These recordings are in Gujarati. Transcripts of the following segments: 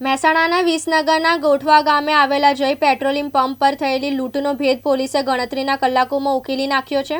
મહેસાણાના વિસનગરના ગોઠવા ગામે આવેલા જય પેટ્રોલિયમ પંપ પર થયેલી લૂંટનો ભેદ પોલીસે ગણતરીના કલાકોમાં ઉકેલી નાખ્યો છે.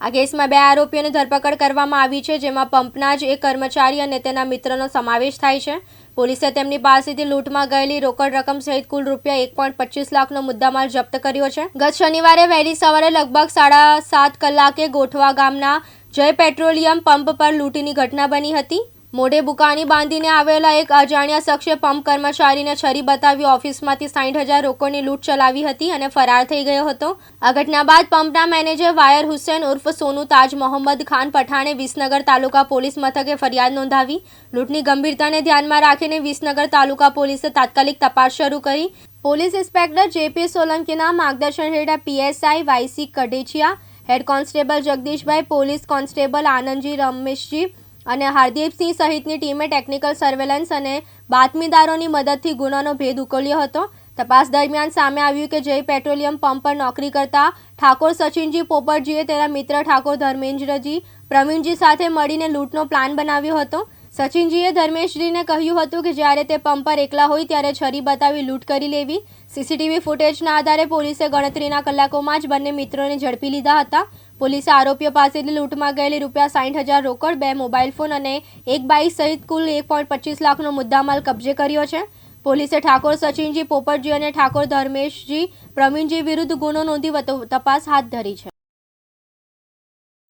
આ કેસમાં બે આરોપીઓની ધરપકડ કરવામાં આવી છે, જેમાં પંપના જ એક કર્મચારી અને તેના મિત્રનો સમાવેશ થાય છે. પોલીસે તેમની પાસેથી લૂંટમાં ગયેલી રોકડ રકમ સહિત કુલ રૂપિયા એક પોઈન્ટ પચીસ લાખનો મુદ્દામાલ જપ્ત કર્યો છે. ગત શનિવારે વહેલી સવારે લગભગ સાડા સાત કલાકે ગોઠવા ગામના જય પેટ્રોલિયમ પંપ પર લૂંટની ઘટના બની હતી. મોઢે બુકાની બાંધીને આવેલા એક અજાણ્યા શખ્સે પંપ કર્મચારીને છરી બતાવી ઓફિસમાંથી સાઠ હજાર રોકડની લૂંટ ચલાવી હતી અને ફરાર થઈ ગયો હતો. આ ઘટના બાદ પંપના મેનેજર વાયર હુસેન ઉર્ફ સોનુ તાજ મોહમ્મદ ખાન પઠાણે વિસનગર તાલુકા પોલીસ મથકે ફરિયાદ નોંધાવી. લૂંટની ગંભીરતાને ધ્યાનમાં રાખીને વિસનગર તાલુકા પોલીસે તાત્કાલિક તપાસ શરૂ કરી. પોલીસ ઇન્સ્પેક્ટર જેપી સોલંકીના માર્ગદર્શન હેઠળ PSI YC Kadechiya head constable જગદીશભાઈ, પોલીસ કોન્સ્ટેબલ આનંદજી રમેશજી અને હરદીપસિંહ સહિતની ટીમે ટેકનિકલ સર્વેલન્સ અને બાતમીદારોની મદદથી ગુનાનો ભેદ ઉકેલ્યો હતો. તપાસ દરમિયાન સામે આવ્યું કે જય પેટ્રોલિયમ પંપ પર નોકરી કરતા ઠાકોર સચિનજી પોપટજીએ તેના મિત્ર ઠાકોર ધર્મેન્દ્રજી, પ્રવીણજી સાથે મળીને લૂંટનો પ્લાન બનાવ્યો હતો. સચિનજીએ ધર્મેશજીને કહ્યું હતું કે જ્યારે તે પંપ પર એકલા હોય ત્યારે છરી બતાવી લૂંટ કરી લેવી. સીસીટીવી ફૂટેજના આધારે પોલીસે ગણતરીના કલાકોમાં જ બંને મિત્રોને ઝડપી લીધા હતા. પોલીસે આરોપીઓ પાસેથી લૂંટમાં ગયેલી રૂપિયા સાઠ હજાર રોકડ, બે મોબાઈલ ફોન અને એક બાઈક સહિત કુલ એક પોઈન્ટ પચીસ લાખનો મુદ્દામાલ કબજે કર્યો છે. પોલીસે ઠાકોર સચિનજી પોપટજી અને ઠાકોર ધર્મેશજી પ્રવીણજી વિરુદ્ધ ગુનો નોંધી તપાસ હાથ ધરી છે.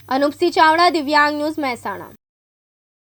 અનુપસિંહ ચાવડા, દિવ્યાંગ ન્યૂઝ મહેસાણા.